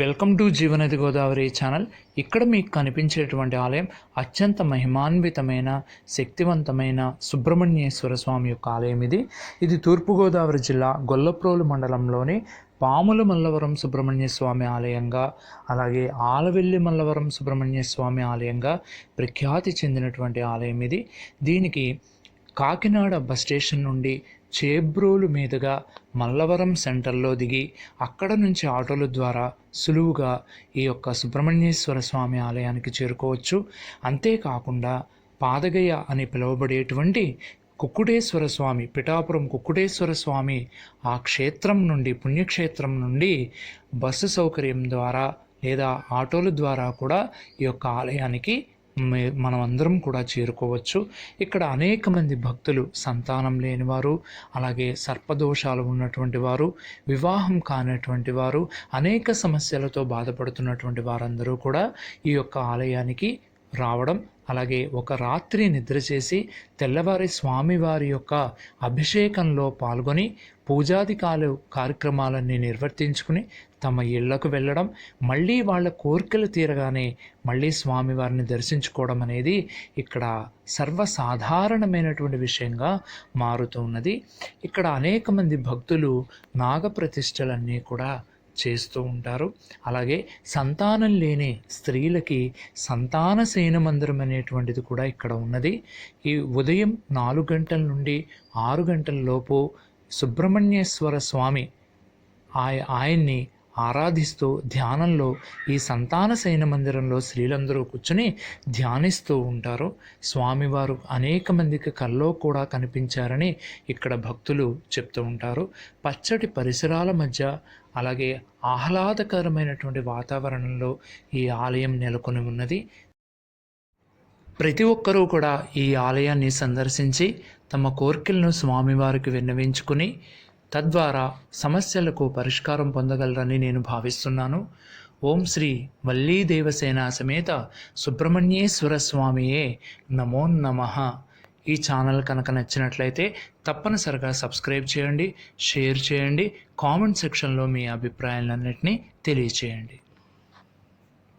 Welcome to Jeevanadi Godavari channel. ఇక్కడ మీకు కనిపించేటువంటి ఆలయం అత్యంత మహిమాన్వితమైన శక్తివంతమైన సుబ్రహ్మణ్యేశ్వర స్వామి యొక్క ఆలయం ఇది. ఇది తూర్పుగోదావరి జిల్లా గొల్లప్రోలు మండలంలోని పాముల మల్లవరం సుబ్రహ్మణ్య స్వామి ఆలయంగా అలాగే ఆలవెల్లి మల్లవరం సుబ్రహ్మణ్య స్వామి ఆలయంగా ప్రఖ్యాతి చెందినటువంటి ఆలయం ఇది. దీనికి కాకినాడ బస్ స్టేషన్ నుండి చేబ్రోలు మీదుగా మల్లవరం సెంటర్లో దిగి అక్కడ నుంచి ఆటోల ద్వారా సులువుగా ఈ యొక్క సుబ్రహ్మణ్యేశ్వర స్వామి ఆలయానికి చేరుకోవచ్చు. అంతేకాకుండా పాదగయ అని పిలువబడేటువంటి కుక్కుటేశ్వర స్వామి పిఠాపురం కుక్కుటేశ్వర స్వామి ఆ క్షేత్రం నుండి పుణ్యక్షేత్రం నుండి బస్సు సౌకర్యం ద్వారా లేదా ఆటోల ద్వారా కూడా ఈ యొక్క ఆలయానికి మే- మనం అందరం కూడా చేరుకోవచ్చు. ఇక్కడ అనేక మంది భక్తులు సంతానం లేనివారు అలాగే సర్పదోషాలు ఉన్నటువంటి వారు వివాహం కానటువంటి వారు అనేక సమస్యలతో బాధపడుతున్నటువంటి వారందరూ కూడా ఈ యొక్క ఆలయానికి రావడం అలాగే ఒక రాత్రి నిద్ర చేసి తెల్లవారి స్వామివారి యొక్క అభిషేకంలో పాల్గొని పూజాదికాలు కార్యక్రమాలన్నీ నిర్వర్తించుకుని తమ ఇళ్ళకు వెళ్ళడం మళ్ళీ వాళ్ళ కోరికలు తీరగానే మళ్ళీ స్వామివారిని దర్శించుకోవడం అనేది ఇక్కడ సర్వసాధారణమైనటువంటి విషయంగా మారుతున్నది ఇక్కడ అనేక మంది భక్తులు నాగప్రతిష్టలన్నీ కూడా చేస్తూ ఉంటారు. అలాగే సంతానం లేని స్త్రీలకి సంతాన శయన మందిరం అనేటువంటిది కూడా ఇక్కడ ఉన్నది. ఈ ఉదయం నాలుగు గంటల నుండి ఆరు గంటల లోపు సుబ్రహ్మణ్యేశ్వర స్వామి ఆయ ఆయన్ని ఆరాధిస్తూ ధ్యానంలో ఈ సంతాన శయన మందిరంలో స్త్రీలందరూ కూర్చుని ధ్యానిస్తూ ఉంటారు. స్వామివారు అనేక మందికి కల్లో కూడా కనిపించారని ఇక్కడ భక్తులు చెప్తూ ఉంటారు. పచ్చటి పరిసరాల మధ్య అలాగే ఆహ్లాదకరమైనటువంటి వాతావరణంలో ఈ ఆలయం నెలకొని ఉన్నది. ప్రతి ఒక్కరూ కూడా ఈ ఆలయాన్ని సందర్శించి తమ కోరికలను స్వామివారికి విన్నవించుకుని తద్వారా సమస్యలకు పరిష్కారం పొందగలరని నేను భావిస్తున్నాను. ఓం శ్రీ వల్లీ దేవసేన సమేత సుబ్రహ్మణ్యేశ్వర స్వామియే నమో నమః. ఈ ఛానల్ కనుక నచ్చినట్లయితే తప్పనిసరిగా సబ్స్క్రైబ్ చేయండి షేర్ చేయండి కామెంట్ సెక్షన్లో మీ అభిప్రాయాలన్నింటినీ తెలియచేయండి.